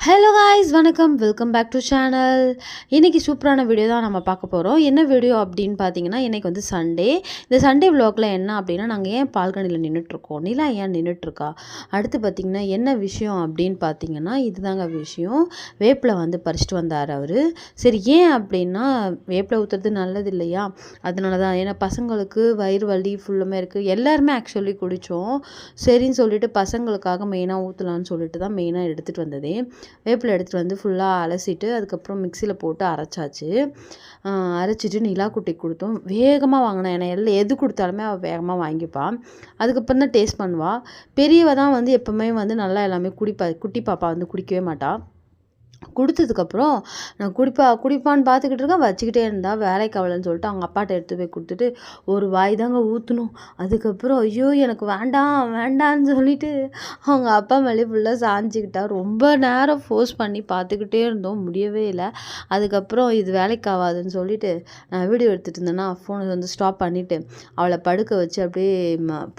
Hello guys வணக்கம். Welcome back to channel இன்றைக்கி சூப்பரான வீடியோ தான் நம்ம பார்க்க போகிறோம் என்ன வீடியோ அப்படின்னு பார்த்தீங்கன்னா இன்றைக்கி வந்து சண்டே இந்த சண்டே vlogல என்ன அப்படின்னா நாங்கள் ஏன் பால்கனியில் நின்றுட்டுருக்கோம் நிலா ஏன் நின்றுட்டுருக்கா அடுத்து பார்த்திங்கன்னா என்ன விஷயம் அப்படின்னு பார்த்தீங்கன்னா இதுதாங்க விஷயம். வேப்பில் வந்து பறிச்சிட்டு வந்தார் அவர். சரி ஏன் அப்படின்னா வேப்பில் ஊற்றுறது நல்லது இல்லையா? அதனால தான் ஏன்னா பசங்களுக்கு வயிறு வலி ஃபுல்லுமே இருக்குது எல்லாருமே ஆக்சுவலி குடித்தோம் சரின்னு சொல்லிட்டு பசங்களுக்காக மெயினாக ஊற்றலான்னு சொல்லிட்டு தான் மெயினாக எடுத்துகிட்டு வந்ததே. வேப்பிலை எடுத்துகிட்டு வந்து ஃபுல்லாக அலசிட்டு அதுக்கப்புறம் மிக்சியில் போட்டு அரைச்சாச்சு. அரைச்சிட்டு அரைச்சிட்டு குட்டி கொடுத்தோம். வேகமாக வாங்கினேன் ஏன்னா எல்லாம் எது கொடுத்தாலுமே அவள் வேகமாக வாங்கிப்பாள் அதுக்கப்புறம் தான் டேஸ்ட் பண்ணுவாள் பெரியவ தான் வந்து எப்போவுமே வந்து நல்லா எல்லாமே குடிப்பா குட்டி பாப்பா வந்து குடிக்கவே மாட்டாள் கொடுத்ததுக்கப்புறம் நான் குடிப்பா குடிப்பான்னு பார்த்துக்கிட்டு இருக்கேன். வச்சுக்கிட்டே இருந்தா வேலைக்கு அவளைன்னு சொல்லிட்டு அவங்க அப்பாட்ட எடுத்து போய் கொடுத்துட்டு ஒரு வாய் தாங்க ஊற்றணும் அதுக்கப்புறம் ஐயோ எனக்கு வேண்டாம் வேண்டான்னு சொல்லிட்டு அவங்க அப்பா மேலே ஃபுல்லாக சாஞ்சிக்கிட்டா ரொம்ப நேரம் ஃபோர்ஸ் பண்ணி பார்த்துக்கிட்டே இருந்தோம். முடியவே இல்லை. அதுக்கப்புறம் இது வேலைக்கு ஆகாதுன்னு சொல்லிட்டு நான் வீடியோ எடுத்துகிட்டு இருந்தேன்னா ஃபோனை வந்து ஸ்டாப் பண்ணிவிட்டு அவளை படுக்க வச்சு அப்படியே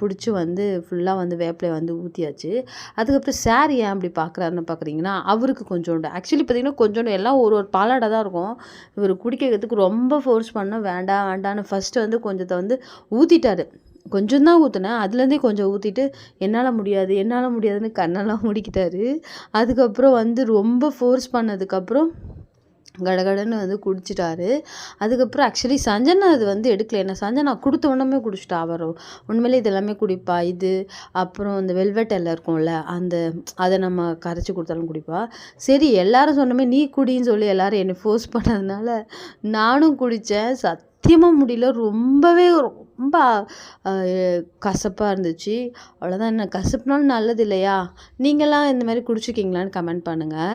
பிடிச்சி வந்து ஃபுல்லாக வந்து வேப்பிலையை வந்து ஊற்றியாச்சு அதுக்கப்புறம் சார் ஏன் அப்படி பார்க்குறாருன்னு பார்க்குறீங்கன்னா அவருக்கு கொஞ்சோண்டு ஆக்சுவலி பார்த்தீங்கன்னா கொஞ்சோண்டு எல்லாம் ஒரு ஒரு பாலாடை தான் இருக்கும். இவர் குடிக்கிறதுக்கு ரொம்ப ஃபோர்ஸ் பண்ண வேண்டாம் வேண்டாம்னு ஃபஸ்ட்டு வந்து கொஞ்சத்தை வந்து ஊற்றிட்டாரு கொஞ்சம் தான் ஊற்றினேன் அதுலேருந்தே கொஞ்சம் ஊற்றிட்டு என்னால் முடியாது என்னால் முடியாதுன்னு கண்ணெல்லாம் முடிக்கிட்டாரு. அதுக்கப்புறம் வந்து ரொம்ப ஃபோர்ஸ் பண்ணதுக்கப்புறம் கடகடன்னு வந்து குடிச்சிட்டாரு. அதுக்கப்புறம் ஆக்சுவலி சஞ்சனா அது வந்து எடுக்கல. என்ன சஞ்சனா கொடுத்த உடனே குடிச்சிட்டா. அவர் உண்மையிலே இது எல்லாமே குடிப்பா. இது அப்புறம் இந்த வெல்வெட் எல்லாம் இருக்கும்ல அந்த அதை நம்ம கரைச்சி கொடுத்தாலும் குடிப்பா. சரி எல்லாரும் சொன்னமே நீ குடின்னு சொல்லி எல்லாரும் என்னை ஃபோர்ஸ் பண்ணதுனால நானும் குடித்தேன் சத்தியமாக முடியல. ரொம்பவே ரொம்ப கசப்பாக இருந்துச்சு. அவ்வளோதான் என்ன கசப்புனாலும் நல்லது இல்லையா? நீங்களாம் இந்த மாதிரி குடிச்சிருக்கீங்களான்னு கமெண்ட் பண்ணுங்கள்